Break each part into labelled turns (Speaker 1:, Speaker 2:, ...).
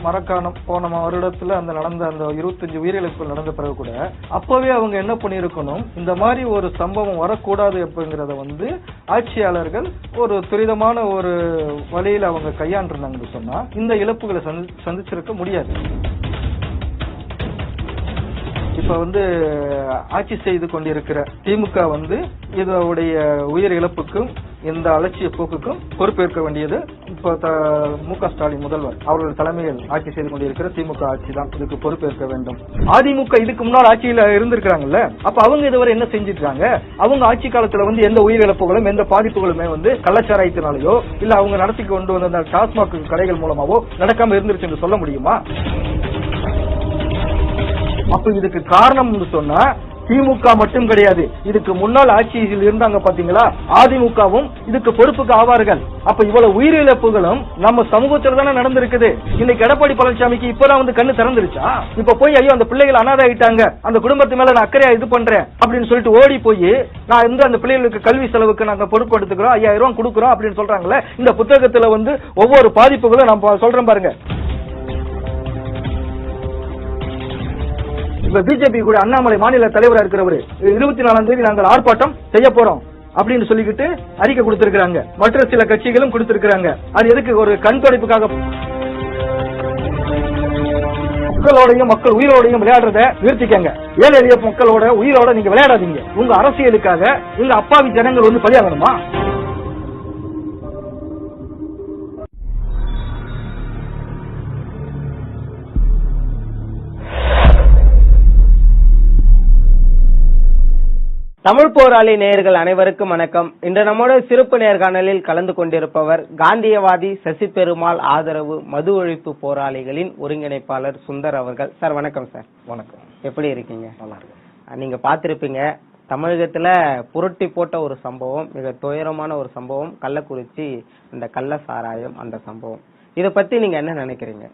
Speaker 1: மரக்காணம் போன வருடத்துல அந்த நடந்த அந்த இருபத்தஞ்சு உயிரிழப்புகள் நடந்த பிறகு கூட அப்பவே அவங்க என்ன பண்ணியிருக்கணும்? இந்த மாதிரி ஒரு சம்பவம் வரக்கூடாது அப்படிங்கறத வந்து ஆட்சியாளர்கள் ஒரு துரிதமான ஒரு வழியில அவங்க கையாண்டிருந்தாங்கன்னு சொன்னா இந்த இழப்புகளை சந்தி- சந்திச்சிருக்க முடியாது. இப்ப வந்து ஆட்சி செய்து கொண்டிருக்கிற திமுக வந்து இதோடைய உயிர் இழப்புக்கும் இந்த அலட்சிய போக்குக்கும் பொறுப்பேற்க வேண்டியது இப்ப த- மு க ஸ்டாலின் முதல்வர். அவர்கள் தலைமையில் ஆட்சி செய்து கொண்டிருக்கிற திமுக ஆட்சி தான். இதுக்கு பொறுப்பேற்க வேண்டும். அதிமுக இதுக்கு முன்னால் ஆட்சியில் இருந்திருக்கிறாங்கல்ல? அப்ப அவங்க இதுவரை என்ன செஞ்சிருக்காங்க? அவங்க ஆட்சி காலத்துல வந்து எந்த உயிரிழப்புகளும் எந்த பாதிப்புகளுமே வந்து கள்ளச்சாராயத்தினாலேயோ இல்ல அவங்க நடத்தி கொண்டு வந்த அந்த டாஸ்மாக் கடைகள் மூலமாவோ நடக்காம இருந்துருச்சு என்று சொல்ல முடியுமா? அப்ப இதுக்கு காரணம் சொன்னா திமுக மட்டும் கிடையாது. இதுக்கு முன்னாள் ஆட்சியில் இருந்தாங்க பாத்தீங்களா? அதிமுகவும் இதுக்கு பொறுப்புக்கு ஆவார்கள். அப்ப இவ்வளவு உயிரிழப்புகளும் நம்ம சமூகத்துல தானே நடந்திருக்குது. இன்னைக்கு எடப்பாடி பழனிசாமிக்கு இப்பதான் வந்து கண்ணு திறந்துருச்சா? இப்ப போய் ஐயோ அந்த பிள்ளைகள் அனாதை ஆயிட்டாங்க. அந்த குடும்பத்து மேல நான் அக்கறையா இது பண்றேன் அப்படின்னு சொல்லிட்டு ஓடி போய் நான் வந்து அந்த பிள்ளைகளுக்கு கல்வி செலவுக்கு நாங்க பொறுப்பு எடுத்துக்கிறோம் ஐயாயிரம் ரூபாய் கொடுக்குறோம் அப்படின்னு சொல்றாங்களே இந்த புத்தகத்துல வந்து ஒவ்வொரு பாதிப்புகளும் நம்ம பா- சொல்றேன் பாருங்க. இப்ப பிஜேபி கூட அண்ணாமலை மாநில தலைவரா இருக்கிறவரு. இருபத்தி நாலாம் தேதி நாங்கள் ஆர்ப்பாட்டம் செய்ய போறோம் அப்படின்னு சொல்லிக்கிட்டு அறிக்கை கொடுத்திருக்கிறாங்க. மற்ற சில கட்சிகளும் கொடுத்திருக்கிறாங்க. அது எதுக்கு ஒரு கண் துடைப்புக்காக? மக்களோடையும் மக்கள் உயிரோடையும் விளையாடுறத நிறுத்திக்கங்க. ஏழை எளிய மக்களோட உயிரோட நீங்க விளையாடாதீங்க. உங்க அரசியலுக்காக உங்க அப்பாவி ஜனங்கள் வந்து பலியாகணுமா?
Speaker 2: தமிழ் போராளி நேயர்கள் அனைவருக்கும் வணக்கம். இன்று நம்மோட சிறப்பு நேர்காணலில் கலந்து கொண்டிருப்பவர் காந்தியவாதி சசி பெருமாள் ஆதரவு மது ஒழிப்பு போராளிகளின் ஒருங்கிணைப்பாளர் சுந்தர் அவர்கள். சார் வணக்கம் சார்.
Speaker 1: வணக்கம்.
Speaker 2: எப்படி இருக்கீங்க?
Speaker 1: நல்லா இருக்கு
Speaker 2: நீங்க பார்த்திருப்பீங்க தமிழகத்துல புரட்டி போட்ட ஒரு சம்பவம் மிக துயரமான ஒரு சம்பவம் கள்ளக்குறிச்சி அந்த கள்ள சாராயம் அந்த சம்பவம். இத பத்தி நீங்க என்ன நினைக்கிறீங்க?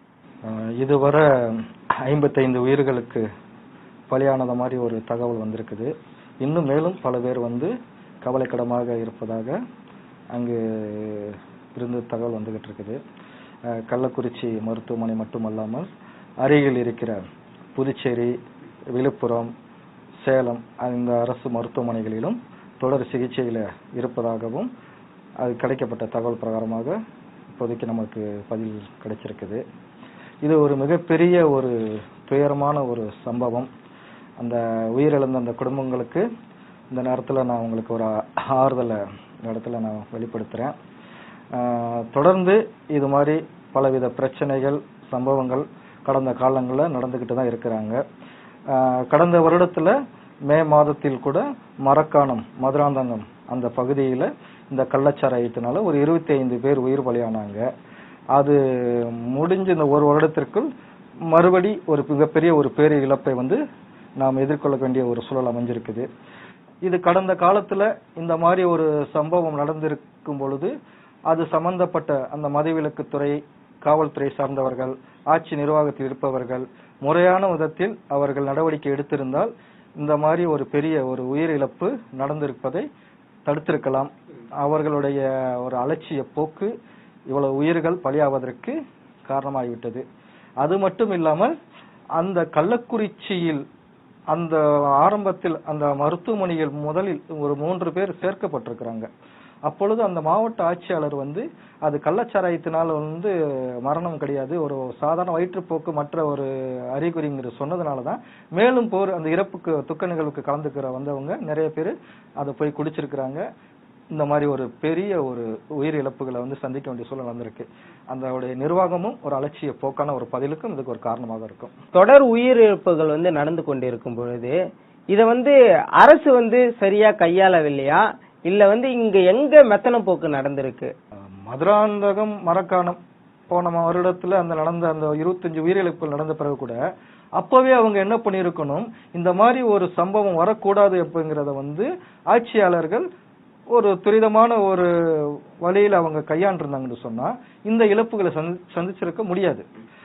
Speaker 1: இதுவரை ஐம்பத்தைந்து உயிர்களுக்கு பலியானத மாதிரி ஒரு தகவல் வந்திருக்குது. இன்னும் மேலும் பல பேர் வந்து கவலைக்கிடமாக இருப்பதாக அங்கு இருந்து தகவல் வந்துகிட்டு இருக்குது. கள்ளக்குறிச்சி மருத்துவமனை மட்டுமல்லாமல் அருகில் இருக்கிற புதுச்சேரி விழுப்புரம் சேலம் அந்த அரசு மருத்துவமனைகளிலும் தொடர் சிகிச்சையில் இருப்பதாகவும் அது கிடைக்கப்பட்ட தகவல் பிரகாரமாக இப்போதைக்கு நமக்கு பதில் கிடைச்சிருக்குது. இது ஒரு மிகப்பெரிய ஒரு துயரமான ஒரு சம்பவம். அந்த உயிரிழந்த அந்த குடும்பங்களுக்கு இந்த நேரத்தில் நான் உங்களுக்கு ஒரு ஆறுதலை இடத்துல நான் வெளிப்படுத்துகிறேன் தொடர்ந்து இது மாதிரி பலவித பிரச்சனைகள் சம்பவங்கள் கடந்த காலங்களில் நடந்துக்கிட்டு தான் இருக்கிறாங்க. கடந்த வருடத்தில் மே மாதத்தில் கூட மரக்காணம் மதுராந்தகம் அந்த பகுதியில் இந்த கள்ளச்சாராயத்தினால ஒரு இருபத்தி ஐந்து பேர் உயிர் பலியானாங்க. அது முடிஞ்ச இந்த ஒரு வருடத்திற்குள் மறுபடி ஒரு மிகப்பெரிய ஒரு பேர் இழப்பை வந்து நாம் எதிர்கொள்ள வேண்டிய ஒரு சூழல் அமைஞ்சிருக்குது. இது கடந்த காலத்துல இந்த மாதிரி ஒரு சம்பவம் நடந்திருக்கும் பொழுது அது சம்பந்தப்பட்ட அந்த மதுவிலக்குத்துறை காவல்துறை சார்ந்தவர்கள் ஆட்சி நிர்வாகத்தில் இருப்பவர்கள் முறையான விதத்தில் அவர்கள் நடவடிக்கை எடுத்திருந்தால் இந்த மாதிரி ஒரு பெரிய ஒரு உயிரிழப்பு நடந்திருப்பதை தடுத்திருக்கலாம். அவர்களுடைய ஒரு அலட்சிய போக்கு இவ்வளவு உயிர்கள் பலியாவதற்கு காரணமாகிவிட்டது. அது மட்டும் இல்லாமல் அந்த கள்ளக்குறிச்சியில் அந்த ஆரம்பத்தில் அந்த மருத்துவமனையில் முதலில் ஒரு மூன்று பேர் சேர்க்கப்பட்டிருக்கிறாங்க. அப்பொழுது அந்த மாவட்ட ஆட்சியாளர் வந்து அது கள்ளச்சாராயத்தினால் வந்து மரணம் கிடையாது. ஒரு சாதாரண வயிற்றுப்போக்கு மற்ற ஒரு அறிகுறிங்கிற சொன்னதுனால தான் மேலும் போர் அந்த இறப்புக்கு துக்க நிகழ்வுக்கு கலந்துக்கிற வந்தவங்க நிறைய பேர் அதை போய் குடிச்சிருக்கிறாங்க. இந்த மாதிரி ஒரு பெரிய ஒரு உயிர் இழப்புகளை வந்து சந்திக்க வேண்டிய சூழல் வந்திருக்கு. அந்த நிர்வாகமும் ஒரு அலட்சிய போக்கான ஒரு பதிலுக்கும் இதுக்கு ஒரு காரணமாக இருக்கும்.
Speaker 2: தொடர் உயிரிழப்புகள் வந்து நடந்து கொண்டிருக்கும் பொழுது இத வந்து அரசு வந்து சரியா கையாளவில்லையா? இல்ல வந்து இங்க எங்க மெத்தன போக்கு நடந்திருக்கு?
Speaker 1: மதுராந்தகம் மரக்காணம் போன வருடத்துல அந்த நடந்த அந்த இருபத்தஞ்சு உயிரிழப்புகள் நடந்த பிறகு கூட அப்பவே அவங்க என்ன பண்ணியிருக்கணும்? இந்த மாதிரி ஒரு சம்பவம் வரக்கூடாது அப்படிங்கறத வந்து ஆட்சியாளர்கள் ஒரு துரிதமான ஒரு வழியில் அவங்க கையாண்டிருந்தாங்கன்னு சொன்னால் இந்த இழப்புகளை சந்தி- சந்திச்சிருக்க முடியாது.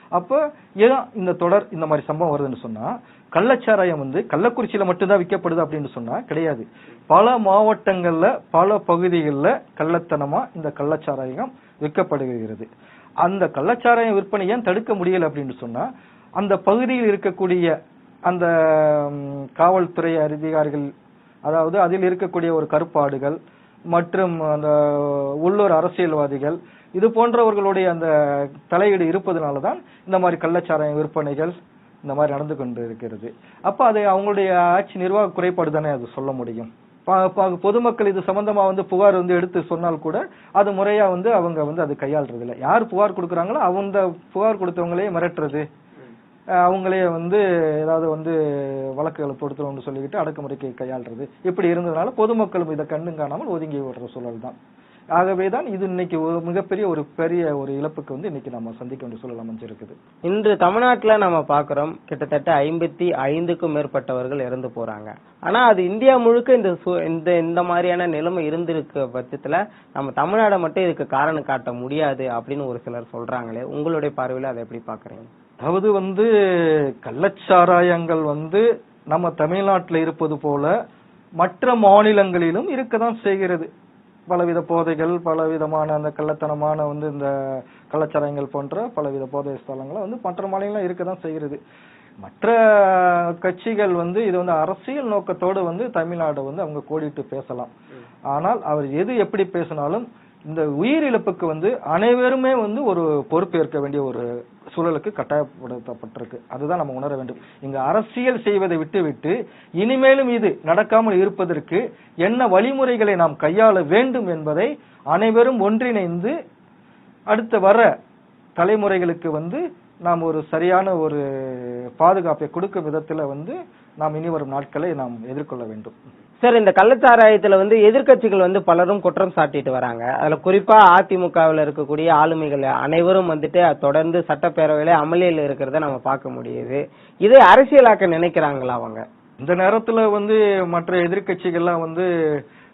Speaker 1: அப்போ ஏன் இந்த தொடர் இந்த மாதிரி சம்பவம் வருதுன்னு சொன்னால் கள்ளச்சாராயம் வந்து கள்ளக்குறிச்சியில் மட்டும்தான் விற்கப்படுது அப்படின்னு சொன்னால் கிடையாது. பல மாவட்டங்களில் பல பகுதிகளில் கள்ளத்தனமாக இந்த கள்ளச்சாராயம் விற்கப்படுகிறது. அந்த கள்ளச்சாராயம் விற்பனை ஏன் தடுக்க முடியல அப்படின்னு சொன்னால் அந்த பகுதியில் இருக்கக்கூடிய அந்த காவல்துறை அதிகாரிகள் அதாவது அதில் இருக்கக்கூடிய ஒரு கருப்பாடுகள் மற்றும் அந்த உள்ளூர் அரசியல்வாதிகள் இது போன்றவர்களுடைய அந்த தலையீடு இருப்பதனால தான் இந்த மாதிரி கள்ளச்சாராய விற்பனைகள் இந்த மாதிரி நடந்து கொண்டு இருக்கிறது. அப்ப அதை அவங்களுடைய ஆட்சி நிர்வாக குறைபாடு தானே அது சொல்ல முடியும்? ப- பொதுமக்கள் இது சம்பந்தமா வந்து புகார் வந்து எடுத்து சொன்னால் கூட அது முறையா வந்து அவங்க வந்து அது கையாளுறது இல்லை யார் புகார் கொடுக்குறாங்களோ அவங்க புகார் கொடுத்தவங்களே மிரட்டுறது. அவங்களே வந்து ஏதாவது வந்து வழக்குகளை தொடுத்துறோம்னு சொல்லிக்கிட்டு அடக்குமுறைக்கு கையாளுறது. இப்படி இருந்ததுனால பொதுமக்களும் இதை கண்ணும் காணாமல் ஒதுங்கி விடுற சூழல் தான். ஆகவே தான் இது இன்னைக்கு ஒரு மிகப்பெரிய ஒரு பெரிய ஒரு இழப்புக்கு வந்து இன்னைக்கு நம்ம சந்திக்க வேண்டிய சூழல் அமைஞ்சிருக்குது.
Speaker 2: இன்று தமிழ்நாட்டில் நம்ம பார்க்குறோம் கிட்டத்தட்ட ஐம்பத்தி ஐந்துக்கும் மேற்பட்டவர்கள் இறந்து போறாங்க. ஆனா அது இந்தியா முழுக்க இந்த சு- இந்த இந்த மாதிரியான நிலைமை இருந்திருக்க பட்சத்துல நம்ம தமிழ்நாடை மட்டும் இதுக்கு காரணம் காட்ட முடியாது அப்படின்னு ஒரு சிலர் சொல்றாங்களே. உங்களுடைய பார்வையில் அதை எப்படி பாக்குறீங்க
Speaker 1: அதாவது வந்து கள்ளச்சாராயங்கள் வந்து நம்ம தமிழ்நாட்டில் இருப்பது போல மற்ற மாநிலங்களிலும் இருக்கதான் செய்கிறது. பலவித போதைகள் பலவிதமான அந்த கள்ளத்தனமான வந்து இந்த கள்ளச்சாராயங்கள் போன்ற பலவித போதை ஸ்தலங்களை வந்து மற்ற மாநிலங்களும் இருக்கதான் செய்கிறது. மற்ற கட்சிகள் வந்து இது வந்து அரசியல் நோக்கத்தோடு வந்து தமிழ்நாடு வந்து அவங்க கோடிட்டு பேசலாம். ஆனால் அவர் எது எப்படி பேசினாலும் இந்த உயிரிழப்புக்கு வந்து அனைவருமே வந்து ஒரு பொறுப்பேற்க வேண்டிய ஒரு சூழலுக்கு கட்டாயப்படுத்தப்பட்டிருக்கு. அதுதான் நம்ம உணர வேண்டும். இங்க அரசியல் செய்வதை விட்டுவிட்டு இனிமேலும் இது நடக்காமல் இருப்பதற்கு என்ன வழிமுறைகளை நாம் கையாள வேண்டும் என்பதை அனைவரும் ஒன்றிணைந்து அடுத்த வர தலைமுறைகளுக்கு வந்து நாம் ஒரு சரியான ஒரு பாதுகாப்பை கொடுக்கும் விதத்தில் வந்து நாம் இனி வரும் நாட்களை நாம் எதிர்கொள்ள வேண்டும்.
Speaker 2: சார் இந்த கள்ளச்சாராயத்துல வந்து எதிர்க்கட்சிகள் வந்து பலரும் குற்றம் சாட்டிட்டு வராங்க. அதுல குறிப்பா அதிமுகவில் இருக்கக்கூடிய ஆளுமைகள் அனைவரும் வந்துட்டு அது தொடர்ந்து சட்டப்பேரவையில அமளியில் இருக்கிறத நம்ம பார்க்க முடியுது. இதை அரசியலாக்க நினைக்கிறாங்களா அவங்க?
Speaker 1: இந்த நேரத்துல வந்து மற்ற எதிர்க்கட்சிகள்லாம் வந்து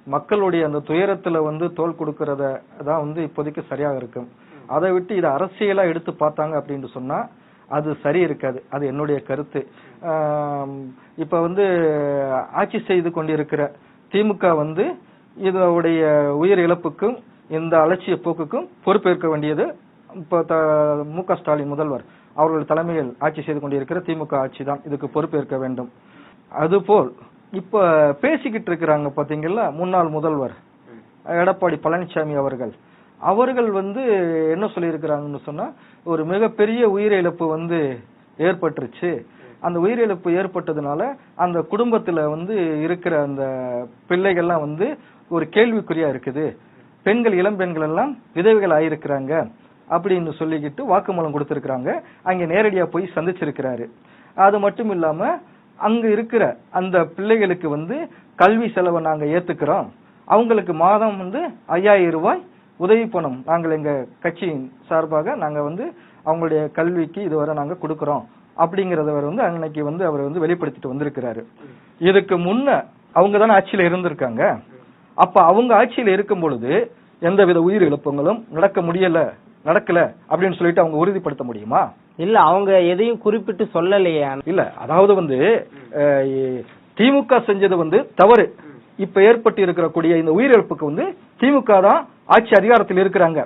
Speaker 1: மக்களுடைய அந்த துயரத்துல வந்து தோல் கொடுக்கறத தான் வந்து இப்போதைக்கு சரியாக இருக்கும் அதை விட்டு இதை அரசியலா எடுத்து பார்த்தாங்க அப்படின்னு சொன்னா அது சரி இருக்காது. அது என்னுடைய கருத்து. இப்ப வந்து ஆட்சி செய்து கொண்டிருக்கிற திமுக வந்து இதனுடைய உயிர் இழப்புக்கும் இந்த அலட்சிய போக்குக்கும் பொறுப்பேற்க வேண்டியது இப்போ த மு க ஸ்டாலின் முதல்வர். அவர்கள் தலைமையில் ஆட்சி செய்து கொண்டிருக்கிற திமுக ஆட்சி தான் இதுக்கு பொறுப்பேற்க வேண்டும். அதுபோல் இப்ப பேசிக்கிட்டு இருக்கிறாங்க பாத்தீங்களா முன்னாள் முதல்வர் எடப்பாடி பழனிசாமி அவர்கள். அவர்கள் வந்து என்ன சொல்லியிருக்கிறாங்கன்னு சொன்னா ஒரு மிகப்பெரிய உயிரிழப்பு வந்து ஏற்பட்டுருச்சு. அந்த உயிரிழப்பு ஏற்பட்டதுனால அந்த குடும்பத்துல வந்து இருக்கிற அந்த பிள்ளைகள்லாம் வந்து ஒரு கேள்விக்குறியா இருக்குது. பெண்கள் இளம் பெண்கள் எல்லாம் விதவைகள் ஆயிருக்கிறாங்க அப்படின்னு சொல்லிக்கிட்டு வாக்குமூலம் கொடுத்திருக்கிறாங்க. அங்க நேரடியா போய் சந்திச்சிருக்கிறாரு. அது மட்டும் இல்லாம அங்க இருக்கிற அந்த பிள்ளைகளுக்கு வந்து கல்வி செலவை நாங்க ஏத்துக்கிறோம். அவங்களுக்கு மாதம் வந்து ஐயாயிரம் ரூபாய் உதவி பணம். நாங்கள் எங்க கட்சியின் சார்பாக நாங்க வந்து அவங்களுடைய கல்விக்கு இதுவரை நாங்க கொடுக்கறோம். அப்படிங்கறத அவர் வந்து அன்னைக்கு வந்து அவர் வந்து வெளிப்படுத்திட்டு வந்திருக்கிறாரு. இதுக்கு முன்ன அவங்க தானே ஆட்சியில இருந்திருக்காங்க. அப்ப அவங்க ஆட்சியில இருக்கும் பொழுது எந்தவித உயிர் இழப்புகளும் நடக்க முடியல நடக்கல அப்படின்னு சொல்லிட்டு அவங்க உறுதிப்படுத்த முடியுமா?
Speaker 2: இல்ல அவங்க எதையும் குறிப்பிட்டு சொல்லலையே.
Speaker 1: இல்ல அதாவது வந்து திமுக செஞ்சது வந்து தவறு. இப்ப ஏற்பட்டு இருக்கக்கூடிய இந்த உயிரிழப்புக்கு வந்து திமுக தான் ஆட்சி அதிகாரத்தில் இருக்கிறாங்க.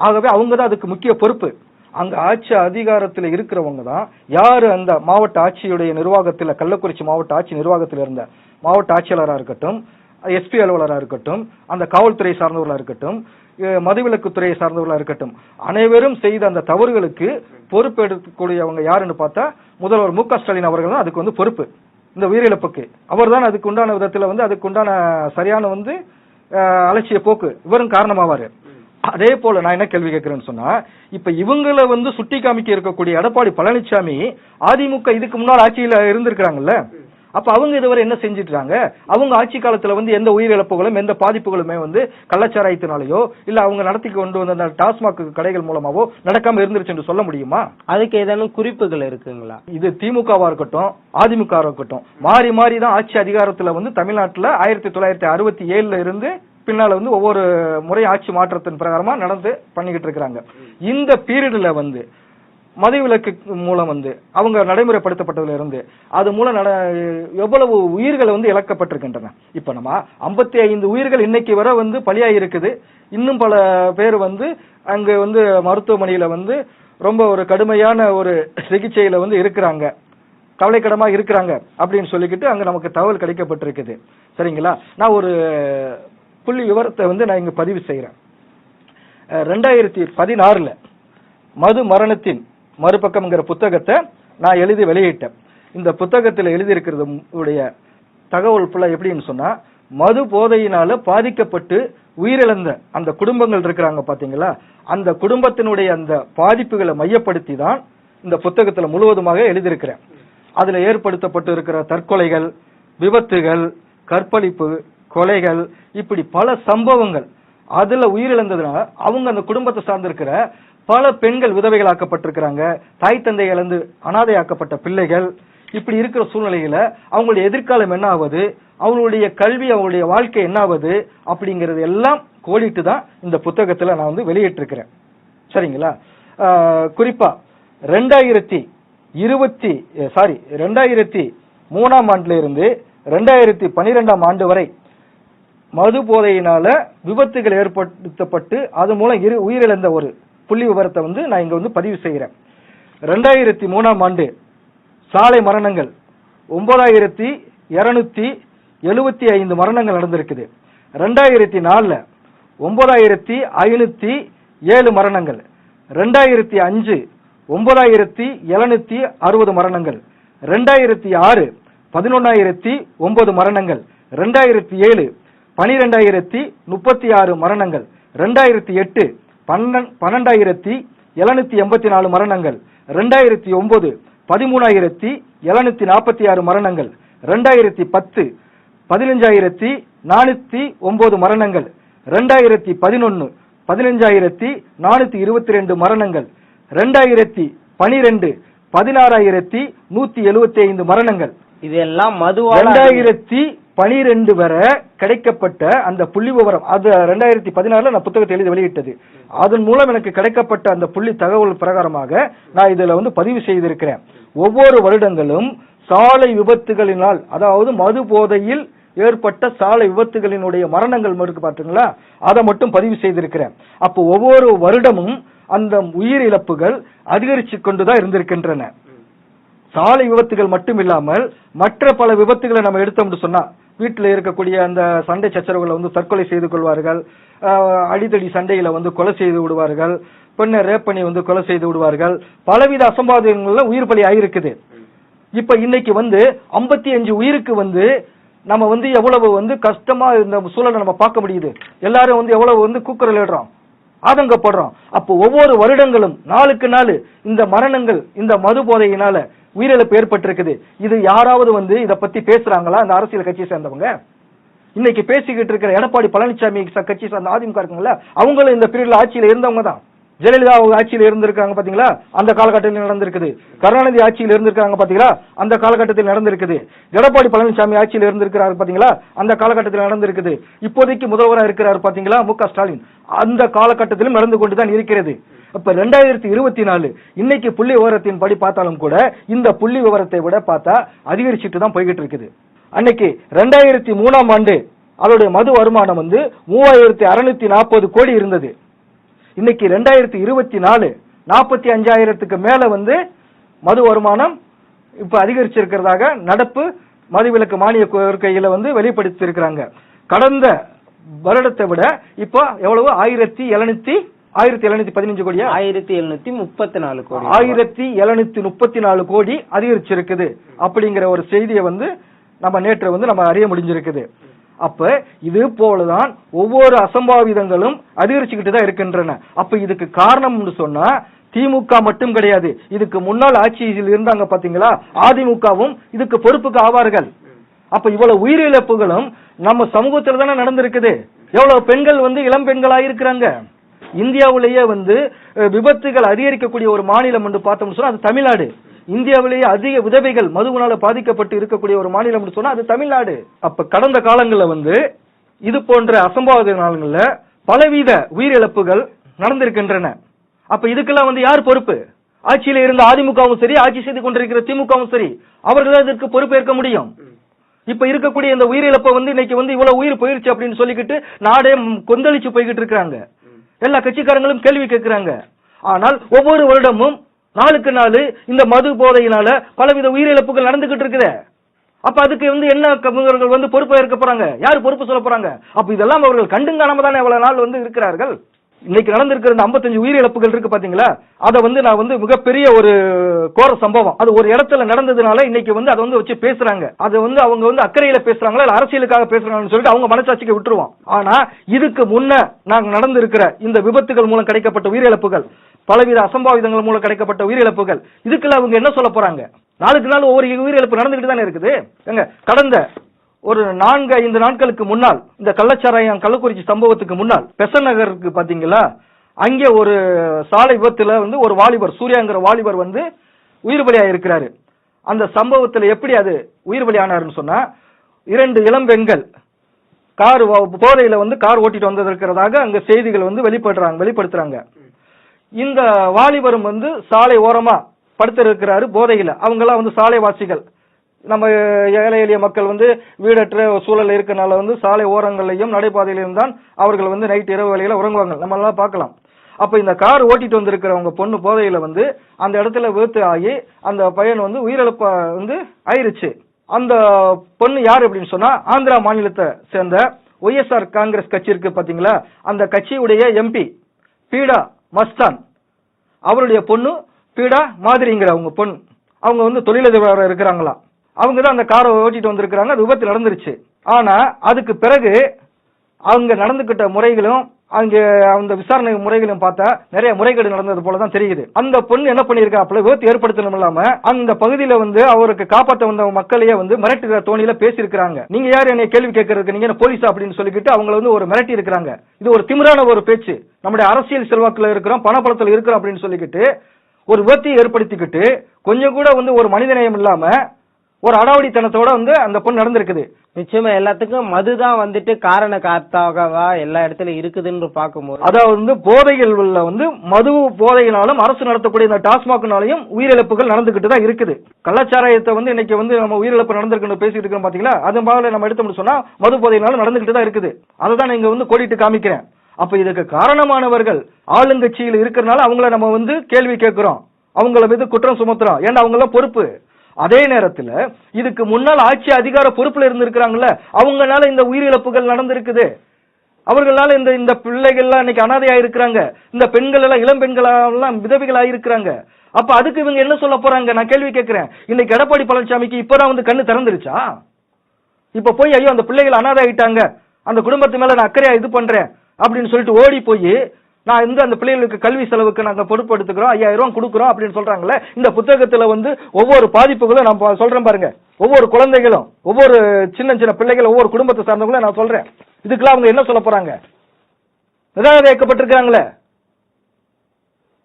Speaker 1: ஆகவே அவங்க தான் அதுக்கு முக்கிய பொறுப்பு. அங்க ஆட்சி அதிகாரத்தில் இருக்கிறவங்க தான் யாரு அந்த மாவட்ட ஆட்சியுடைய நிர்வாகத்தில் கள்ளக்குறிச்சி மாவட்ட ஆட்சி நிர்வாகத்தில் இருந்த மாவட்ட ஆட்சியாளராக இருக்கட்டும் எஸ்பி அலுவலராக இருக்கட்டும் அந்த காவல்துறை சார்ந்தவர்களாக இருக்கட்டும் மதுவிலக்கு மதுவிலக்குத்துறையை சார்ந்தவர்களாக இருக்கட்டும் அனைவரும் செய்த அந்த தவறுகளுக்கு பொறுப்பு எடுக்கக்கூடியவங்க யாருன்னு பார்த்தா முதல்வர் மு க ஸ்டாலின் அவர்கள் தான் அதுக்கு வந்து பொறுப்பு. இந்த உயிரிழப்புக்கு. அவர் தான் அதுக்கு உண்டான விதத்தில் வந்து அதுக்கு உண்டான சரியான வந்து அலட்சிய போக்கு. இவரும் காரணமாவாரு. அதே போல நான் என்ன கேள்வி கேட்கிறேன்னு சொன்னா இப்ப இவங்கள வந்து சுட்டி காமிக்க இருக்கக்கூடிய எடப்பாடி பழனிசாமி அதிமுக இதுக்கு முன்னால் ஆட்சியில இருந்திருக்கிறாங்கல்ல அப்ப அவங்க இதுவரை என்ன செஞ்சிட்டாங்க அவங்க ஆட்சி காலத்துல வந்து எந்த உயிரிழப்புகளும் எந்த பாதிப்புகளுமே வந்து கள்ளச்சாராயத்தினாலேயோ இல்ல அவங்க நடத்தி கொண்டு வந்த டாஸ்மாக் கடைகள் மூலமாவோ நடக்காம இருந்துருச்சு என்று சொல்ல முடியுமா?
Speaker 2: அதுக்கு ஏதேனும் குறிப்புகள் இருக்குங்களா?
Speaker 1: இது திமுகவா இருக்கட்டும் அதிமுக இருக்கட்டும் மாறி மாறி தான் ஆட்சி அதிகாரத்துல வந்து தமிழ்நாட்டுல ஆயிரத்தி தொள்ளாயிரத்தி அறுபத்தி ஏழுல இருந்து பின்னால வந்து ஒவ்வொரு முறை ஆட்சி மாற்றத்தின் பிரகாரமா நடந்து பண்ணிக்கிட்டு இருக்கிறாங்க. இந்த பீரியட்ல வந்து மதுவிலக்கு மூலம் வந்து அவங்க நடைமுறைப்படுத்தப்பட்டதுல இருந்து அது மூலம் நட எவ்வளவு உயிர்கள் வந்து இழக்கப்பட்டிருக்கின்றன. இப்ப நம்ம ஐம்பத்தி ஐந்து உயிர்கள் இன்னைக்கு வரை வந்து பலியாகி இருக்குது இன்னும் பல பேர் வந்து அங்க வந்து மருத்துவமனையில வந்து ரொம்ப ஒரு கடுமையான ஒரு சிகிச்சையில வந்து இருக்கிறாங்க. கவலைக்கிடமா இருக்கிறாங்க அப்படின்னு சொல்லிக்கிட்டு அங்க நமக்கு தகவல் கிடைக்கப்பட்டிருக்குது. சரிங்களா? நான் ஒரு புள்ளி விவரத்தை வந்து நான் இங்க பதிவு செய்யறேன் ரெண்டாயிரத்தி பதினாறுல மது மரணத்தின் மறுபக்கம்ங்கிற புத்தகத்தை நான் எழுதி வெளியிட்டேன். இந்த புத்தகத்தில் எழுதியிருக்கிறது உடைய தகவல் ஃபுல்லாக எப்படின்னு சொன்னால் மது போதையினால பாதிக்கப்பட்டு உயிரிழந்த அந்த குடும்பங்கள் இருக்கிறாங்க பார்த்தீங்களா அந்த குடும்பத்தினுடைய அந்த பாதிப்புகளை மையப்படுத்தி தான் இந்த புத்தகத்தில் முழுவதுமாக எழுதியிருக்கிறேன். அதில் ஏற்படுத்தப்பட்டு இருக்கிற தற்கொலைகள் விபத்துகள் கற்பழிப்பு கொலைகள் இப்படி பல சம்பவங்கள். அதுல உயிரிழந்ததுனால அவங்க அந்த குடும்பத்தை சார்ந்திருக்கிற பல பெண்கள் விதவைகளாக்கப்பட்டிருக்கிறாங்க. தாய் தந்தை இழந்து அனாதையாக்கப்பட்ட பிள்ளைகள். இப்படி இருக்கிற சூழ்நிலையில அவங்களுடைய எதிர்காலம் என்ன ஆகுது அவங்களுடைய கல்வி அவங்களுடைய வாழ்க்கை என்ன ஆகுது அப்படிங்கறது எல்லாம் கோடிட்டு தான் இந்த புத்தகத்துல நான் வந்து வெளியிட்டிருக்கிறேன். சரிங்களா? குறிப்பா ரெண்டாயிரத்தி இருபத்தி சாரி ரெண்டாயிரத்தி மூணாம் ஆண்டுல இருந்து ரெண்டாயிரத்தி பனிரெண்டாம் ஆண்டு வரை மது போதையினால விபத்துகள் ஏற்படுத்தப்பட்டு அது மூலம் இரு உயிரிழந்த ஒரு புள்ளி விவரத்தை வந்து நான் இங்க வந்து பதிவு செய்கிறேன் ரெண்டாயிரத்தி மூணாம் ஆண்டு சாலை மரணங்கள். ஒன்பதாயிரத்தி இருநூத்தி எழுபத்தி ஐந்து மரணங்கள் நடந்திருக்குது. ரெண்டாயிரத்தி நாலில் ஒன்பதாயிரத்தி ஐநூற்றி ஏழு மரணங்கள். ரெண்டாயிரத்தி அஞ்சு ஒன்பதாயிரத்தி எழுநூத்தி அறுபது மரணங்கள். ரெண்டாயிரத்தி ஆறு பதினொன்னாயிரத்தி ஒன்பது மரணங்கள். ரெண்டாயிரத்தி ஏழு பனிரெண்டாயிரத்தி முப்பத்தி ஆறு மரணங்கள். ரெண்டாயிரத்தி எட்டு பன்னெண் பன்னெண்டாயிரத்தி எழுநூத்தி எண்பத்தி நாலு மரணங்கள். ரெண்டாயிரத்தி ஒன்பது பதிமூணாயிரத்தி எழுநூத்தி நாற்பத்தி ஆறு மரணங்கள். ரெண்டாயிரத்தி பத்து பதினஞ்சாயிரத்தி நானூத்தி ஒன்பது மரணங்கள். ரெண்டாயிரத்தி பதினொன்னு பதினஞ்சாயிரத்தி நானூத்தி இருபத்தி ரெண்டு மரணங்கள். ரெண்டாயிரத்தி பனிரெண்டு பதினாறாயிரத்தி நூத்தி எழுபத்தி ஐந்து மரணங்கள்.
Speaker 2: இதெல்லாம் மதுவால
Speaker 1: ரெண்டாயிரத்தி பனிரெண்டு வரை கிடைக்கப்பட்ட அந்த புள்ளி விவரம் அது ரெண்டாயிரத்தி பதினாறுல நான் புத்தகத்தை எழுதி வெளியிட்டது. அதன் மூலம் எனக்கு கிடைக்கப்பட்ட அந்த புள்ளி தகவல் பிரகாரமாக நான் இதுல வந்து பதிவு செய்திருக்கிறேன். ஒவ்வொரு வருடங்களும் சாலை விபத்துகளினால் அதாவது மது போதையில் ஏற்பட்ட சாலை விபத்துகளினுடைய மரணங்கள் இருக்கு பாத்தீங்களா அதை மட்டும் பதிவு செய்திருக்கிறேன். அப்போ ஒவ்வொரு வருடமும் அந்த உயிர் இழப்புகள் அதிகரிச்சு கொண்டுதான் இருந்திருக்கின்றன. சாலை விபத்துகள் மட்டும் இல்லாமல் மற்ற பல விபத்துகளை நம்ம எடுத்தோம்னு சொன்னா வீட்டில் இருக்கக்கூடிய அந்த சண்டை சச்சரவுகளை வந்து தற்கொலை செய்து கொள்வார்கள். அடித்தடி அடிதடி சண்டைகளை வந்து கொலை செய்து விடுவார்கள். பெண்ணை ரேப் பண்ணி வந்து கொலை செய்து விடுவார்கள். பலவித அசம்பாவிதங்கள்ல உயிர் பலி ஆயிருக்குது. இப்ப இன்னைக்கு வந்து 55 அஞ்சு உயிருக்கு வந்து நம்ம வந்து எவ்வளவு வந்து கஷ்டமா இந்த சூழலை நம்ம பார்க்க முடியுது. எல்லாரும் வந்து எவ்வளவு வந்து கூக்குரல் இடுறோம் ஆதங்கப்படுறோம். அப்போ ஒவ்வொரு வருடங்களும் நாளுக்கு நாள் இந்த மரணங்கள் இந்த மது போதையினால உயிரிழப்பு ஏற்பட்டிருக்குது. இது யாராவது வந்து இதை பத்தி பேசுறாங்களா? இந்த அரசியல் கட்சியை சேர்ந்தவங்க. இன்னைக்கு பேசிக்கிட்டு இருக்கிற எடப்பாடி பழனிசாமி கட்சி சார்ந்த அதிமுக இருக்குங்களா அவங்களும் இந்த பீரியட்ல ஆட்சியில இருந்தவங்க தான் ஜெயலலிதா அவங்க ஆட்சியில இருந்திருக்காங்க பாத்தீங்களா? அந்த காலகட்டத்தில் நடந்திருக்குது. கருணாநிதி ஆட்சியில் இருந்திருக்காங்க பாத்தீங்களா? அந்த காலகட்டத்தில் நடந்திருக்குது. எடப்பாடி பழனிசாமி ஆட்சியில் இருந்திருக்கிறாரு பாத்தீங்களா? அந்த காலகட்டத்தில் நடந்திருக்குது. இப்போதைக்கு முதல்வராக இருக்கிறார் பாத்தீங்களா? மு ஸ்டாலின். அந்த காலகட்டத்திலும் நடந்து கொண்டுதான் இருக்கிறது. அப்ப ரெண்டாயிரத்தி இருபத்தி நாலு இன்னைக்கு புள்ளி விவரத்தின் படி பார்த்தாலும் கூட இந்த புள்ளி விவரத்தை விட பார்த்தா அதிகரிச்சுட்டு தான் போய்கிட்டு இருக்குது. அன்னைக்கு ரெண்டாயிரத்தி மூணாம் ஆண்டு அதோடைய மது வருமானம் வந்து மூவாயிரத்தி அறுநூத்தி நாற்பது கோடி இருந்தது. இன்னைக்கு ரெண்டாயிரத்தி இருபத்தி நாலு நாற்பத்தி அஞ்சாயிரத்துக்கு மேல வந்து மது வருமானம் இப்ப அதிகரிச்சிருக்கிறதாக நடப்பு மதுவிலக்கு மானிய கோரிக்கையில வந்து வெளிப்படுத்தி இருக்கிறாங்க கடந்த வருடத்தை விட இப்போ எவ்வளவு? ஆயிரத்தி எழுநூத்தி ஆயிரத்தி எழுநூத்தி பதினஞ்சு கோடியா?
Speaker 2: ஆயிரத்தி எழுநூத்தி முப்பத்தி நாலு கோடி
Speaker 1: ஆயிரத்தி எழுநூத்தி முப்பத்தி நாலு கோடி அதிகரிச்சிருக்குது. அப்படிங்கிற ஒரு செய்தியை வந்து நம்ம நேற்று வந்து நம்ம அறிய முடிஞ்சிருக்குது. அப்ப இது போலதான் ஒவ்வொரு அசம்பாவிதங்களும் அதிகரிச்சுக்கிட்டு தான் இருக்கின்றன. அப்ப இதுக்கு காரணம்னு சொன்னா திமுக மட்டும் கிடையாது. இதுக்கு முன்னாள் ஆட்சியில் இருந்தாங்க பாத்தீங்களா? அதிமுகவும் இதுக்கு பொறுப்புக்கு ஆவார்கள். அப்ப இவ்வளவு உயிரிழப்புகளும் நம்ம சமூகத்துல தானே நடந்திருக்குது. எவ்வளவு பெண்கள் வந்து இளம் பெண்களா இருக்கிறாங்க. இந்தியாவிலேயே வந்து விபத்துகள் அதிகரிக்கக்கூடிய ஒரு மாநிலம் என்று பார்த்தோம்னு சொன்னா அது தமிழ்நாடு. இந்தியாவிலேயே அதிக விதவைகள் மதுவினால பாதிக்கப்பட்டு இருக்கக்கூடிய ஒரு மாநிலம் சொன்னா அது தமிழ்நாடு. அப்ப கடந்த காலங்களில் வந்து இது போன்ற அசம்பாவித நாளங்களில் பலவித உயிரிழப்புகள் நடந்திருக்கின்றன. அப்ப இதுக்கெல்லாம் வந்து யார் பொறுப்பு? ஆட்சியில இருந்த அதிமுகவும் சரி ஆட்சி செய்து கொண்டிருக்கிற திமுகவும் சரி அவர்கள் இதற்கு பொறுப்பேற்க முடியும். இப்ப இருக்கக்கூடிய இந்த உயிரிழப்பை வந்து இன்னைக்கு வந்து இவ்வளவு உயிர் போயிருச்சு அப்படின்னு சொல்லிக்கிட்டு நாடே கொந்தளிச்சு போய்கிட்டு இருக்காங்க எல்லா கட்சிக்காரங்களும் கேள்வி கேட்கிறாங்க. ஆனால் ஒவ்வொரு வருடமும் நாளுக்கு நாள் இந்த மது போதையினால பலவித உயிரிழப்புகள் நடந்துகிட்டு இருக்குது. அப்ப அதுக்கு வந்து என்ன வந்து பொறுப்பு ஏற்க போறாங்க? யார் பொறுப்பு சொல்ல போறாங்க? அப்ப இதெல்லாம் அவர்கள் கண்டுங்காணாம தானே எவ்வளவு நாள் வந்து இருக்கிறார்கள்? இன்னைக்கு நடந்திருக்கிற இந்த 55 உயிரிழப்புகள் இருக்கு பாத்தீங்களா? அதை வந்து நான் வந்து மிகப்பெரிய ஒரு கோர சம்பவம். அது ஒரு இடத்துல நடந்ததுனால இன்னைக்கு வந்து அதை வந்து வச்சு பேசுறாங்க. அதை வந்து அவங்க வந்து அக்கறையில பேசுறாங்களா இல்ல அரசியலுக்காக பேசுறாங்கன்னு சொல்லிட்டு அவங்க மனசாட்சிக்கு விட்டுருவோம். ஆனா இதுக்கு முன்ன நாங்க நடந்திருக்கிற இந்த விபத்துகள் மூலம் கிடைக்கப்பட்ட உயிரிழப்புகள் பலவித அசம்பாவிதங்கள் மூலம் கிடைக்கப்பட்ட உயிரிழப்புகள் இதுக்குள்ள அவங்க என்ன சொல்ல போறாங்க? நாளுக்கு நாள் ஒவ்வொரு உயிரிழப்பு நடந்துகிட்டு தானே இருக்குது? எங்க கடந்த ஒரு நான்கு ஐந்து நாட்களுக்கு முன்னால் இந்த கள்ளச்சாராயம் கள்ளக்குறிச்சி சம்பவத்துக்கு முன்னால் பெச நகருக்கு பாத்தீங்களா அங்கே ஒரு சாலை விபத்துல வந்து ஒரு வாலிபர் சூர்யாங்கிற வாலிபர் வந்து உயிர் பலியாக இருக்கிறாரு. அந்த சம்பவத்துல எப்படி அது உயிர் பலியானாருன்னு சொன்னா இரண்டு இளம் பெண்கள் கார் போதையில வந்து கார் ஓட்டிட்டு வந்திருக்கிறதாக அங்க செய்திகள் வந்து வெளிப்படுறாங்க வெளிப்படுத்துறாங்க. இந்த வாலிபரும் வந்து சாலை ஓரமா படுத்திருக்கிறாரு போதையில. அவங்கெல்லாம் வந்து சாலைவாசிகள். நம்ம ஏழை எளிய மக்கள் வந்து வீடற்ற சூழல் இருக்கனால வந்து சாலை ஓரங்கள்லையும் நடைபாதையிலையும் தான் அவர்கள் வந்து நைட் இரவு வேலையில உறங்குவாங்க நம்ம எல்லாம் பார்க்கலாம். அப்ப இந்த கார் ஓட்டிட்டு வந்திருக்கிறவங்க பொண்ணு போதையில வந்து அந்த இடத்துல விபத்து ஆகி அந்த பையன் வந்து உயிரிழப்ப வந்து ஆயிருச்சு. அந்த பொண்ணு யார் அப்படின்னு சொன்னா ஆந்திரா மாநிலத்தை சேர்ந்த ஒய்எஸ்ஆர் காங்கிரஸ் கட்சி இருக்கு பாத்தீங்களா? அந்த கட்சியுடைய எம்பி பீடா மஸ்தான் அவருடைய பொண்ணு பீடா மாதிரிங்கிற அவங்க பொண்ணு. அவங்க வந்து தொழிலதிபராக இருக்கிறாங்களா? அவங்க தான் அந்த காரை ஓட்டிட்டு வந்திருக்கிறாங்க. அது விபத்து நடந்துருச்சு. ஆனால் அதுக்கு பிறகு அவங்க நடந்துக்கிட்ட முறைகளும் அங்க அந்த விசாரணை முறைகளும் பார்த்தா நிறைய முறைகேடு நடந்தது போல தான் தெரியுது. அந்த பொண்ணு என்ன பண்ணிருக்காப்புல விபத்து ஏற்படுத்தணும் இல்லாம அந்த பகுதியில வந்து அவருக்கு காப்பாற்ற வந்த மக்களையே வந்து மிரட்டுகிற தோணியில பேசியிருக்கிறாங்க. நீங்க யார் என்னை கேள்வி கேட்கறதுக்கு? நீங்க என்ன அப்படின்னு சொல்லிக்கிட்டு அவங்கள வந்து ஒரு மிரட்டி இருக்கிறாங்க. இது ஒரு திமிரான ஒரு பேச்சு. நம்முடைய அரசியல் செல்வாக்குல இருக்கிறோம் பணப்பழத்தில் இருக்கிறோம் அப்படின்னு சொல்லிக்கிட்டு ஒரு விபத்தை ஏற்படுத்திக்கிட்டு கொஞ்சம் கூட வந்து ஒரு மனிதநேயம் இல்லாம ஒரு அடாவடித்தனத்தோட வந்து அந்த பொண்ணு நடந்திருக்குது.
Speaker 2: நிச்சயமா எல்லாத்துக்கும் மதுதான் வந்துட்டு காரண கார்த்தாகவா எல்லா இடத்துலயும் இருக்குதுன்னு பார்க்கும்போது.
Speaker 1: அதாவது வந்து போதைகள்ல வந்து மது போதையினாலும் அரசு நடத்தக்கூடிய இந்த டாஸ்மாக்னாலையும் உயிரிழப்புகள் நடந்துகிட்டு தான் இருக்குது. கள்ளச்சாராயத்தை வந்து இன்னைக்கு வந்து நம்ம உயிரிழப்பு நடந்திருக்குன்னு பேசிட்டு இருக்கோம் பாத்தீங்களா? அது மாதிரி நம்ம எடுத்தோம்னு சொன்னா மது போதையினாலும் நடந்துகிட்டு தான் இருக்குது. அதை தான் இங்க வந்து கோடிட்டு காமிக்கிறேன். அப்ப இதுக்கு காரணமானவர்கள் ஆளுங்கட்சியில் இருக்கிறனால அவங்கள நம்ம வந்து கேள்வி கேட்கிறோம். அவங்கள மீது குற்றம் சுமத்துறோம். ஏன்னா அவங்க எல்லாம் பொறுப்பு. அதே நேரத்தில் இதுக்கு முன்னால் ஆட்சி அதிகார பொறுப்பில் இருந்திருக்கிறாங்கல்ல அவங்களால இந்த உயிரிழப்புகள் நடந்திருக்குது. அவர்களால இந்த இந்த பிள்ளைகள்லாம் இன்னைக்கு அனாதையா இருக்கிறாங்க இந்த பெண்கள் எல்லாம் இளம் பெண்களெல்லாம் விதவிகளாக இருக்கிறாங்க அப்ப அதுக்கு இவங்க என்ன சொல்ல போறாங்க? நான் கேள்வி கேட்கிறேன். இன்னைக்கு எடப்பாடி பழனிசாமிக்கு இப்பதான் வந்து கண்ணு திறந்துருச்சா? இப்ப போய் ஐயோ அந்த பிள்ளைகள் அனாதை ஆயிட்டாங்க அந்த குடும்பத்து மேல நான் அக்கறையா இது பண்றேன் அப்படின்னு சொல்லிட்டு ஓடி போய் நான் வந்து அந்த பிள்ளைகளுக்கு கல்வி செலவுக்கு நாங்க பொறுப்படுத்துக்கிறோம் ஐயாயிரம் ரூபாய் கொடுக்குறோம் அப்படின்னு சொல்றாங்கல்ல இந்த புத்தகத்துல வந்து ஒவ்வொரு பாதிப்புகளும் நான் பா- சொல்றேன் பாருங்க. ஒவ்வொரு குழந்தைகளும் ஒவ்வொரு சின்ன சின்ன பிள்ளைகள் ஒவ்வொரு குடும்பத்தை சார்ந்தவங்களும் நான் சொல்றேன். இதுக்கெல்லாம் அவங்க என்ன சொல்ல போறாங்க? நிராகரிக்கப்பட்டிருக்கிறாங்களே இயக்கப்பட்டிருக்கிறாங்களே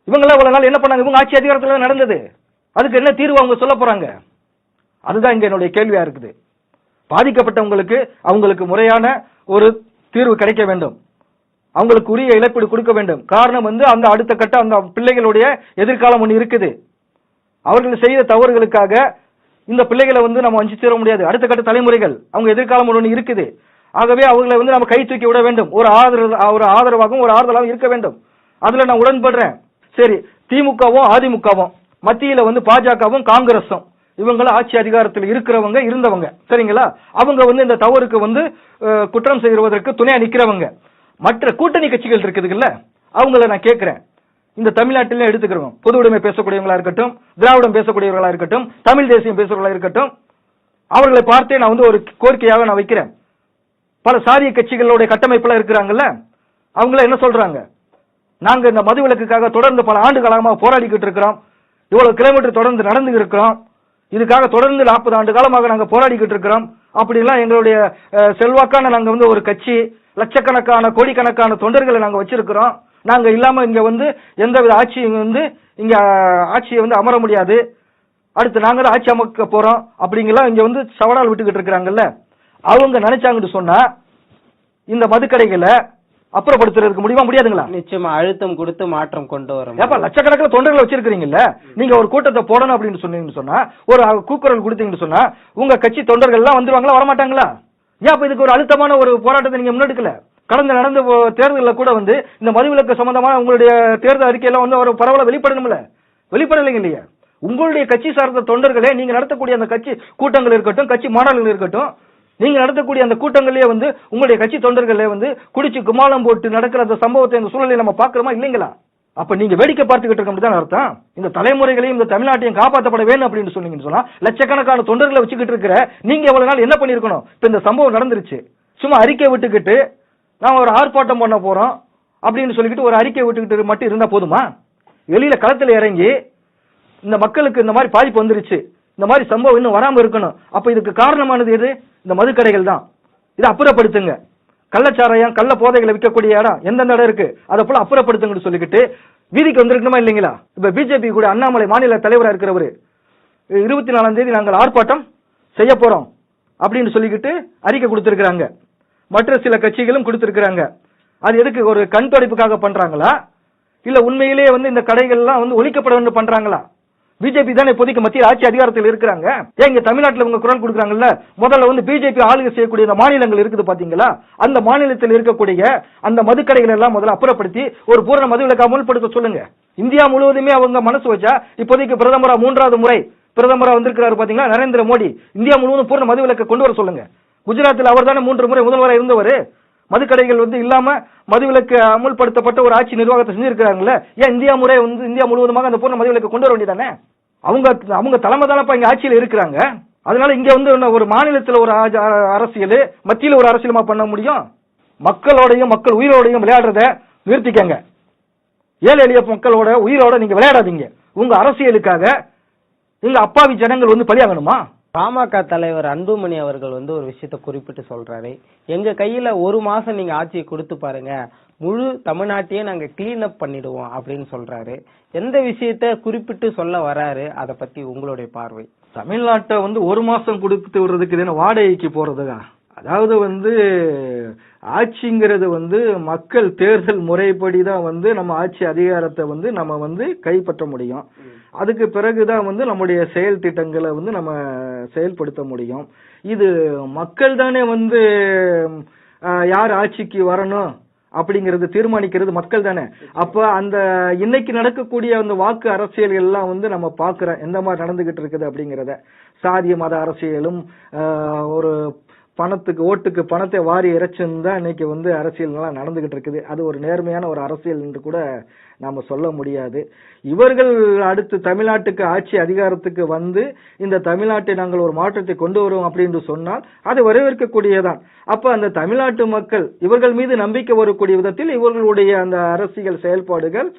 Speaker 1: இவங்களாம் இவ்வளவு நாள் என்ன பண்ணாங்க? இவங்க ஆட்சி அதிகாரத்தில் நடந்தது. அதுக்கு என்ன தீர்வு அவங்க சொல்ல போறாங்க? அதுதான் இங்க என்னுடைய கேள்வியா இருக்குது. பாதிக்கப்பட்டவங்களுக்கு அவங்களுக்கு முறையான ஒரு தீர்வு கிடைக்க வேண்டும். அவங்களுக்கு உரிய இழப்பீடு கொடுக்க வேண்டும். காரணம் வந்து அந்த அடுத்த கட்ட அந்த பிள்ளைகளுடைய எதிர்காலம் ஒன்று இருக்குது. அவர்கள் செய்த தவறுகளுக்காக இந்த பிள்ளைகளை வந்து நம்ம வஞ்சி தீர முடியாது. அடுத்த கட்ட தலைமுறைகள் அவங்க எதிர்காலம் ஒன்று இருக்குது. ஆகவே அவர்களை வந்து நம்ம கை தூக்கி விட வேண்டும். ஒரு ஆதரவு ஒரு ஆதரவாகவும் ஒரு ஆறுதலாகவும் இருக்க வேண்டும். அதுல நான் உடன்படுறேன். சரி திமுகவும் அதிமுகவும் மத்தியில வந்து பாஜகவும் காங்கிரஸும் இவங்களும் ஆட்சி அதிகாரத்தில் இருக்கிறவங்க இருந்தவங்க. சரிங்களா? அவங்க வந்து இந்த தவறுக்கு வந்து குற்றம் செய்வதற்கு துணையா நிக்கிறவங்க. மற்ற கூட்டணி கட்சிகள் இருக்குதுல்ல அவங்கள நான் கேட்கிறேன். இந்த தமிழ்நாட்டிலே எடுத்துக்கிறோம். பொது உடைமை பேசக்கூடியவங்களா இருக்கட்டும் திராவிடம் பேசக்கூடியவர்களா இருக்கட்டும் தமிழ் தேசியம் பேசுகிறவர்களா இருக்கட்டும் அவர்களை பார்த்தே நான் வந்து ஒரு கோரிக்கையாக நான் வைக்கிறேன். பல சாதிய கட்சிகளுடைய கட்டமைப்புல இருக்கிறாங்கல்ல அவங்கள என்ன சொல்றாங்க? நாங்க இந்த மதுவிலக்குக்காக தொடர்ந்து பல ஆண்டு காலமாக போராடிக்கிட்டு இருக்கிறோம். இவ்வளவு கிலோமீட்டர் தொடர்ந்து நடந்து இருக்கிறோம். இதுக்காக தொடர்ந்து நாற்பது ஆண்டு காலமாக நாங்க போராடிக்கிட்டு இருக்கிறோம். அப்படிலாம் எங்களுடைய செல்வாக்கான நாங்க வந்து ஒரு கட்சி லட்சக்கணக்கான கோடிக்கணக்கான தொண்டர்களை நாங்க வச்சிருக்கிறோம். நாங்க இல்லாம இங்க வந்து எந்தவித ஆட்சியும் வந்து இங்க ஆட்சியை வந்து அமர முடியாது. அடுத்து நாங்க தான் ஆட்சி அமைக்க போறோம். அப்படிங்கலாம் இங்க வந்து சவடால் விட்டுக்கிட்டு இருக்கிறாங்கல்ல. அவங்க நினைச்சாங்கன்னு சொன்னா இந்த மதுக்கடைகளை அப்புறப்படுத்துறதுக்கு முடியுமா முடியாதுங்களா?
Speaker 2: நிச்சயமா அழுத்தம் கொடுத்து மாற்றம் கொண்டு வரும்
Speaker 1: ஏப்பா லட்சக்கணக்கில் தொண்டர்களை வச்சிருக்கீங்கல்ல நீங்க ஒரு கூட்டத்தை போடணும் அப்படின்னு சொன்னீங்கன்னு சொன்னா ஒரு கூக்குரல் கொடுத்தீங்கன்னு சொன்னா உங்க கட்சி தொண்டர்கள் எல்லாம் வந்துருவாங்களா வரமாட்டாங்களா? ஏன் அப்ப இதுக்கு ஒரு அழுத்தமான ஒரு போராட்டத்தை நீங்க முன்னெடுக்கல? கடந்த நடந்த தேர்தலில் கூட வந்து இந்த மதுவிலக்கு சம்பந்தமான உங்களுடைய தேர்தல் அறிக்கையெல்லாம் வந்து ஒரு பரவல வெளிப்படணும்ல வெளிப்படலைங்க இல்லையா? உங்களுடைய கட்சி சார்ந்த தொண்டர்களே நீங்க நடத்தக்கூடிய அந்த கட்சி கூட்டங்கள் இருக்கட்டும் கட்சி மாநாடுகள் இருக்கட்டும் நீங்க நடத்தக்கூடிய அந்த கூட்டங்களே வந்து உங்களுடைய கட்சி தொண்டர்களே வந்து குடிச்சு குமாலம் போட்டு நடக்கிற அந்த சம்பவத்தை அந்த சூழலை நம்ம பாக்குறோமா இல்லைங்களா? அப்ப நீங்க வேடிக்கை பார்த்துக்கிட்டு இருக்க தான் அர்த்தம். இந்த தலைமுறைகளையும் இந்த தமிழ்நாட்டையும் காப்பாற்றப்பட வேணும் அப்படின்னு சொன்னீங்கன்னு சொன்னா லட்சக்கணக்கான தொண்டர்களை வச்சுக்கிட்டு இருக்கிற நீங்க எவ்வளவு நாள் என்ன பண்ணிருக்கணும் இப்ப இந்த சம்பவம் நடந்துருச்சு. சும்மா அறிக்கை விட்டுக்கிட்டு நாம ஒரு ஆர்ப்பாட்டம் பண்ண போறோம் அப்படின்னு சொல்லிக்கிட்டு ஒரு அறிக்கை விட்டுக்கிட்டு மட்டும் இருந்தா போதுமா? வெளியில களத்துல இறங்கி இந்த மக்களுக்கு இந்த மாதிரி பாதிப்பு வந்துருச்சு. இந்த மாதிரி சம்பவம் இன்னும் வராம இருக்கணும். அப்ப இதுக்கு காரணமானது எது? இந்த மதுக்கடைகள் தான். இதை அப்புறப்படுத்துங்க. கள்ளச்சாராயம் கள்ள போதைகளை விற்கக்கூடிய இடம் எந்தெந்த இடம் இருக்கு? அதை போல அப்புறப்படுத்துங்கன்னு சொல்லிக்கிட்டு வீதிக்கு வந்திருக்கணுமா இல்லைங்களா? இப்ப பிஜேபி கூட அண்ணாமலை மாநில தலைவராக இருக்கிறவர். இருபத்தி நாலாம் தேதி நாங்கள் ஆர்ப்பாட்டம் செய்ய போறோம் அப்படின்னு சொல்லிக்கிட்டு அறிக்கை கொடுத்திருக்கிறாங்க. மற்ற சில கட்சிகளும் கொடுத்திருக்கிறாங்க. அது எதுக்கு ஒரு கண் துடைப்புக்காக பண்றாங்களா? இல்ல உண்மையிலேயே வந்து இந்த கடைகள்லாம் வந்து ஒழிக்கப்பட வேண்டும் பண்றாங்களா? பிஜேபி தானே இப்போதைக்கு மத்திய ஆட்சி அதிகாரத்தில் இருக்கிறாங்க? ஏன் இங்க தமிழ்நாட்டில் இவங்க குரல் கொடுக்குறாங்கல்ல? முதல்ல வந்து பிஜேபி ஆளுகை செய்யக்கூடிய இந்த மாநிலங்கள் இருக்குது பாத்தீங்களா? அந்த மாநிலத்தில் இருக்கக்கூடிய அந்த மதுக்கடைகள் எல்லாம் முதல்ல அப்புறப்படுத்தி ஒரு பூரண மதுவிலக்கு அமல்படுத்த சொல்லுங்க. இந்தியா முழுவதுமே அவங்க மனசு வச்சா இப்போதைக்கு பிரதமரா மூன்றாவது முறை பிரதமரா வந்திருக்கிறாரு பாத்தீங்களா? நரேந்திர மோடி. இந்தியா முழுவதும் பூரண மதுவிலக்கை கொண்டு வர சொல்லுங்க. குஜராத்தில் அவர் தானே மூன்று முறை முதல்வராக இருந்தவர். மதுக்கடைகள் வந்து இல்லாம மதுவிலக்கு அமுல்படுத்தப்பட்ட ஒரு ஆட்சி நிர்வாகத்தை செஞ்சிருக்கிறாங்கல்ல? ஏன் இந்தியா முறை வந்து இந்தியா முழுவதுமாக அந்த பூர்ண மதுவிலக்கு கொண்டு வர வேண்டியதானே? அவங்க அவங்க தலைமை தானப்பா இங்க ஆட்சியில் இருக்கிறாங்க. அதனால இங்க வந்து ஒரு மாநிலத்தில் ஒரு அரசியல் மத்தியில் ஒரு அரசியலுமா பண்ண முடியும்? மக்களோடையும் மக்கள் உயிரோடையும் விளையாடுறத நிறுத்திக்கங்க. ஏழை எளிய மக்களோட உயிரோட நீங்க விளையாடாதீங்க. உங்க அரசியலுக்காக இங்க அப்பாவி ஜனங்கள் வந்து பலியாகணுமா?
Speaker 2: பாமக தலைவர் அன்புமணி அவர்கள் வந்து ஒரு விஷயத்த குறிப்பிட்டு சொல்றாரு. எங்க கையில ஒரு மாசம் நீங்க ஆட்சியை கொடுத்து பாருங்க. முழு தமிழ்நாட்டையே நாங்க கிளீன் அப் பண்ணிடுவோம் அப்படின்னு சொல்றாரு. எந்த விஷயத்த குறிப்பிட்டு சொல்ல வராரு அதை பத்தி உங்களுடைய பார்வை.
Speaker 1: தமிழ்நாட்டை வந்து ஒரு மாசம் கொடுத்து விடுறதுக்கு வாடகைக்கு போறதுதான் அதாவது வந்து ஆட்சிங்கிறது வந்து மக்கள் தேர்தல் முறைப்படி தான் வந்து நம்ம ஆட்சி அதிகாரத்தை வந்து நம்ம வந்து கைப்பற்ற முடியும். அதுக்கு பிறகுதான் வந்து நம்முடைய செயல் திட்டங்களை வந்து நம்ம செயல்படுத்த முடியும். இது மக்கள் தானே வந்து யார் ஆட்சிக்கு வரணும் அப்படிங்கறது தீர்மானிக்கிறது மக்கள் தானே. அப்ப அந்த இன்னைக்கு நடக்கக்கூடிய அந்த வாக்கு அரசியல் எல்லாம் வந்து நம்ம பாக்குறோம் எந்த மாதிரி நடந்துகிட்டு இருக்குது அப்படிங்கறத. சாதிய மத அரசியலும் ஒரு பணத்துக்கு ஓட்டுக்கு பணத்தை வாரி இறைச்சுன்னு தான் இன்னைக்கு வந்து அரசியல்லாம் நடந்துகிட்டு இருக்குது. அது ஒரு நேர்மையான ஒரு அரசியல் என்று கூட நாம சொல்ல முடியாது. இவர்கள் அடுத்து தமிழ்நாட்டுக்கு ஆட்சி அதிகாரத்துக்கு வந்து இந்த தமிழ்நாட்டை நாங்கள் ஒரு மாற்றத்தை கொண்டு வருவோம் அப்படின்னு சொன்னால் அது வரவேற்கக்கூடியதான் அப்ப அந்த தமிழ்நாட்டு மக்கள் இவர்கள் மீது நம்பிக்கை வரக்கூடிய விதத்தில் இவர்களுடைய அந்த அரசியல் செயல்பாடுகள்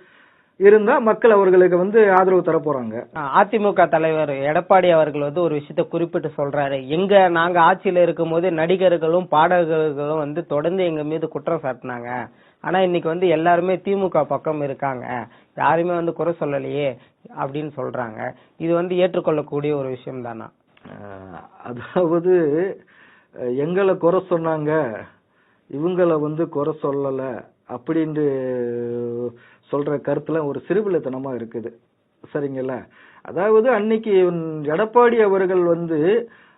Speaker 1: இருந்தா மக்கள் அவர்களுக்கு வந்து ஆதரவு தர போறாங்க.
Speaker 2: அதிமுக தலைவர் எடப்பாடி அவர்கள் வந்து ஒரு விஷயத்த குறிப்பிட்டு சொல்றாரு. எங்க நாங்க ஆட்சியில இருக்கும்போது நடிகர்களும் பாடகர்களும் வந்து தொடர்ந்து எங்க மீது குற்றம் சாட்டினாங்க. ஆனா இன்னைக்கு வந்து எல்லாருமே திமுக பக்கம் இருக்காங்க. யாருமே வந்து குறை சொல்லலையே அப்படின்னு சொல்றாங்க. இது வந்து ஏற்றுக்கொள்ளக்கூடிய ஒரு விஷயம் தானா
Speaker 1: அதாவது எங்களை குறை சொன்னாங்க இவங்கள வந்து குறை சொல்லல அப்படின்ட்டு சொல்கிற கருத்துலாம் ஒரு சிறுபிள்ளைத்தனமாக இருக்குது. சரிங்களா? அதாவது அன்னைக்கு எடப்பாடி அவர்கள் வந்து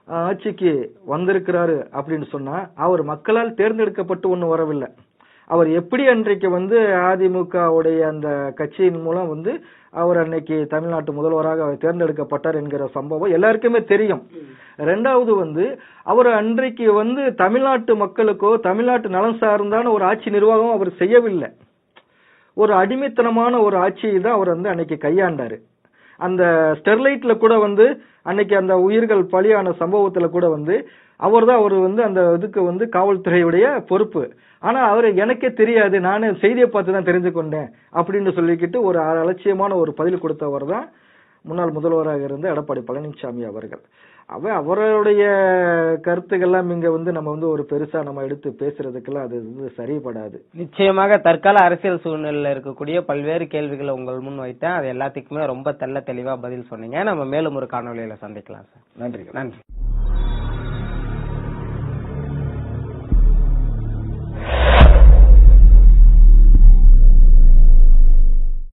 Speaker 1: ஆட்சிக்கு வந்திருக்கிறாரு அப்படின்னு சொன்னா அவர் மக்களால் தேர்ந்தெடுக்கப்பட்டு ஒன்றும் வரவில்லை. அவர் எப்படி அன்றைக்கு வந்து அதிமுகவுடைய அந்த கட்சியின் மூலம் வந்து அவர் அன்னைக்கு தமிழ்நாட்டு முதல்வராக அவர் தேர்ந்தெடுக்கப்பட்டார் என்கிற சம்பவம் எல்லாருக்குமே தெரியும். ரெண்டாவது வந்து அவர் அன்றைக்கு வந்து தமிழ்நாட்டு மக்களுக்கோ தமிழ்நாட்டு நலன் சார்ந்தான ஒரு ஆட்சி நிர்வாகம் அவர் செய்யவில்லை. ஒரு அடிமைத்தனமான ஒரு ஆட்சியை தான் அவர் வந்து அன்னைக்கு கையாண்டாரு. அந்த ஸ்டெர்லைட்ல கூட வந்து அன்னைக்கு அந்த உயிர்கள் பலியான சம்பவத்துல கூட வந்து அவர் தான் அவர் வந்து அந்த இதுக்கு வந்து காவல்துறையுடைய பொறுப்பு. ஆனா அவர் எனக்கே தெரியாது நானே செய்தியை பார்த்து தான் தெரிஞ்சு கொண்டேன் அப்படின்னு சொல்லிக்கிட்டு ஒரு அலட்சியமான ஒரு பதில் கொடுத்தவர் தான் முன்னாள் முதல்வராக இருந்த எடப்பாடி பழனிசாமி அவர்கள். அவ அவருடைய கருத்துக்கள்லாம் இங்க வந்து நம்ம வந்து ஒரு பெருசா நம்ம எடுத்து பேசுறதுக்கெல்லாம் அது வந்து சரிபடாது.
Speaker 2: நிச்சயமாக தற்கால அரசியல் சூழ்நிலையில இருக்கக்கூடிய பல்வேறு கேள்விகளை உங்கள் முன் வைத்தேன். அது எல்லாத்துக்குமே ரொம்ப தெள்ள தெளிவா பதில் சொன்னீங்க. நம்ம மேலும் ஒரு காணொளியில சந்திக்கலாம் சார்.
Speaker 1: நன்றி
Speaker 2: நன்றி.